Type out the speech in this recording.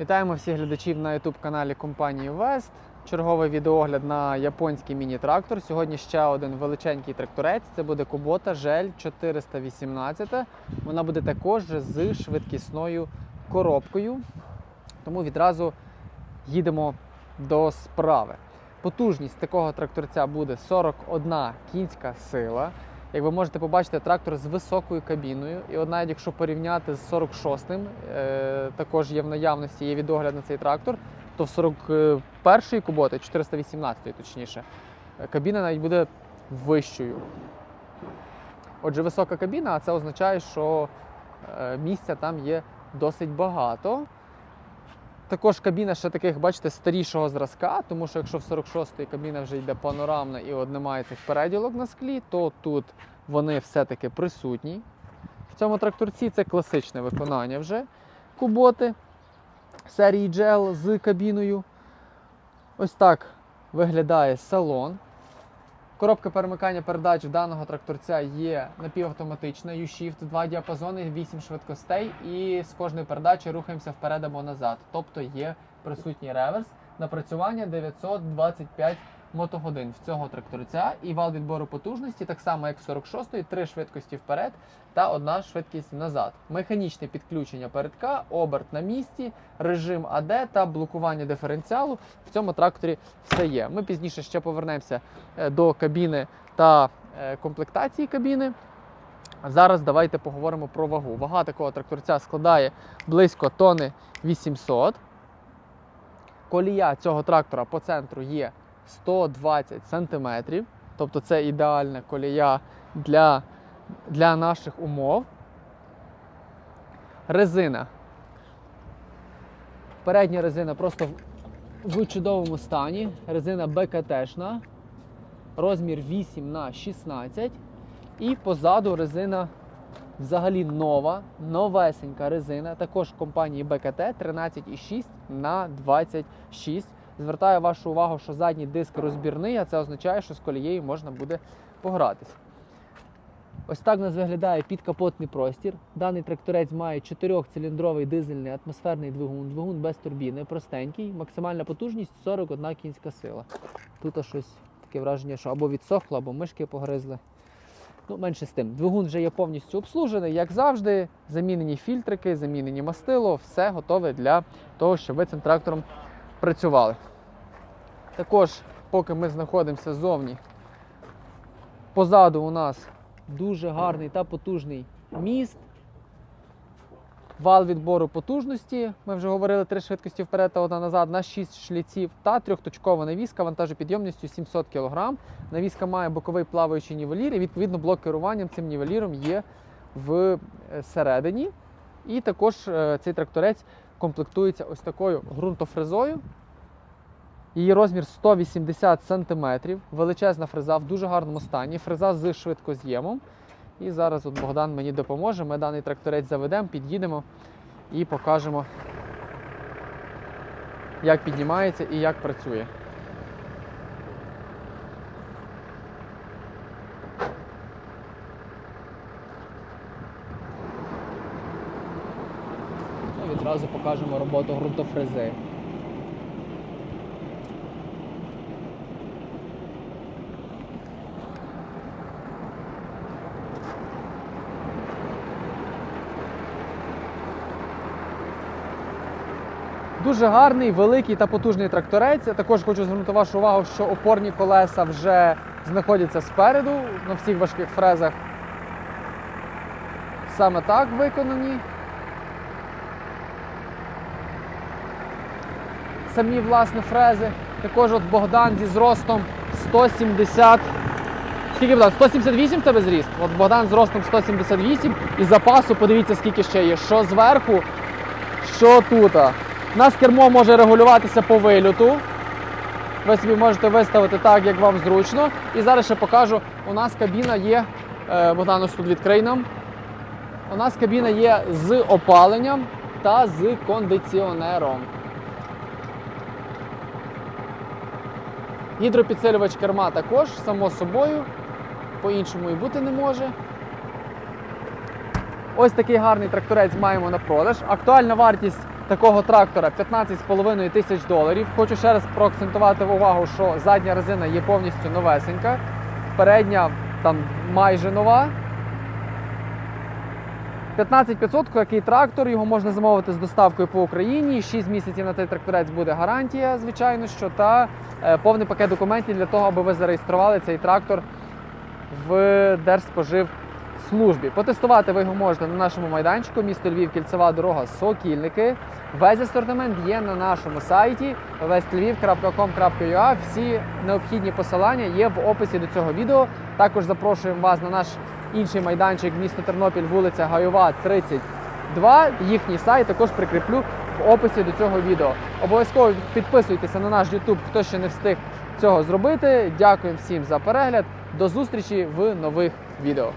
Вітаємо всіх глядачів на youtube каналі компанії Вест. Черговий відеогляд на японський міні-трактор. Сьогодні ще один величенький тракторець. Це буде Kubota GL 418. Вона буде також з швидкісною коробкою. Тому відразу їдемо до справи. Потужність такого тракторця буде 41 кінська сила. Як ви можете побачити, трактор з високою кабіною. І от навіть якщо порівняти з 46-м, е, також є в наявності є відогляд на цей трактор, то в 41-ї куботи, 418-ї точніше, е, кабіна навіть буде вищою. Отже, висока кабіна, а це означає, що е, місця там є досить багато. Також кабіна ще таких, бачите, старішого зразка, тому що якщо в 46-й кабіна вже йде панорамна і от немає цих переділок на склі, то тут вони все-таки присутні. В цьому тракторці це класичне виконання вже куботи серії GL з кабіною. Ось так виглядає салон. Коробка перемикання передач даного тракторця є напівавтоматична, U-Shift, два діапазони, 8 швидкостей, і з кожної передачі рухаємося вперед або назад. Тобто є присутній реверс. Напрацювання 925 мотогодин в цього тракторця і вал відбору потужності, так само як в 46-ї, три швидкості вперед та одна швидкість назад. Механічне підключення передка, оберт на місці, режим АД та блокування диференціалу. В цьому тракторі все є. Ми пізніше ще повернемося е, до кабіни та е, комплектації кабіни. Зараз давайте поговоримо про вагу. Вага такого тракторця складає близько тони 800. Колія цього трактора по центру є 120 см. Тобто це ідеальна колія для, для наших умов. Резина. Передня резина просто в- чудовому стані. Резина БКТшна. Розмір 8 на 16. І позаду резина взагалі нова, новесенька резина. Також компанії БКТ 13,6 на 26. Звертаю вашу увагу, що задній диск розбірний, а це означає, що з колією можна буде погратися. Ось так у нас виглядає підкапотний простір. Даний тракторець має 4-циліндровий дизельний атмосферний двигун, двигун без турбіни, простенький, максимальна потужність 41 кінська сила. Тут щось таке враження, що або відсохло, або мишки погризли. Ну, менше з тим. Двигун вже є повністю обслужений, як завжди. Замінені фільтрики, замінені мастило, все готове для того, щоб ви цим трактором працювали. Також, поки ми знаходимося ззовні, позаду у нас дуже гарний та потужний міст. Вал відбору потужності. Ми вже говорили три швидкості вперед та одна назад на 6 шліців та трьохточкова навіска вантажопідйомністю 700 кг. Навіска має боковий плаваючий нівелір, і відповідно блок керування цим нівеліром є всередині. І також е, цей тракторець комплектується ось такою ґрунтофрезою. Її розмір 180 см, величезна фреза в дуже гарному стані. Фреза з швидкоз'ємом. І зараз от Богдан мені допоможе. Ми даний тракторець заведемо, під'їдемо і покажемо, як піднімається і як працює. Відразу покажемо роботу ґрунтофрези. Дуже гарний, великий та потужний тракторець. Я також хочу звернути вашу увагу, що опорні колеса вже знаходяться спереду на всіх важких фрезах. Саме так виконані. Самі власне фрези. Також от Богдан зі зростом 170. Скільки Богдан? 178 в тебе зріст? От Богдан з ростом 178 і запасу, подивіться, скільки ще є. Що зверху, що тут. У нас кермо може регулюватися по вильоту. Ви собі можете виставити так, як вам зручно. І зараз ще покажу, у нас кабіна є, е, Богдан ось тут відкрий нам. У нас кабіна є з опаленням та з кондиціонером. Гідропідсилювач керма також, само собою, по-іншому і бути не може. Ось такий гарний тракторець маємо на продаж. Актуальна вартість такого трактора 15,5 тисяч доларів. Хочу ще раз проакцентувати увагу, що задня резина є повністю новесенька, передня там майже нова. 15500 який трактор, його можна замовити з доставкою по Україні. 6 місяців на цей тракторець буде гарантія, звичайно, що та е, повний пакет документів для того, аби ви зареєстрували цей трактор в Держспоживслужбі. Потестувати ви його можете на нашому майданчику, місто Львів, кільцева дорога, Сокільники. Весь асортимент є на нашому сайті westlviv.com.ua. Всі необхідні посилання є в описі до цього відео. Також запрошуємо вас на наш інший майданчик місто Тернопіль, вулиця Гайова, 32. Їхній сайт також прикріплю в описі до цього відео. Обов'язково підписуйтеся на наш YouTube, хто ще не встиг цього зробити. Дякую всім за перегляд. До зустрічі в нових відео.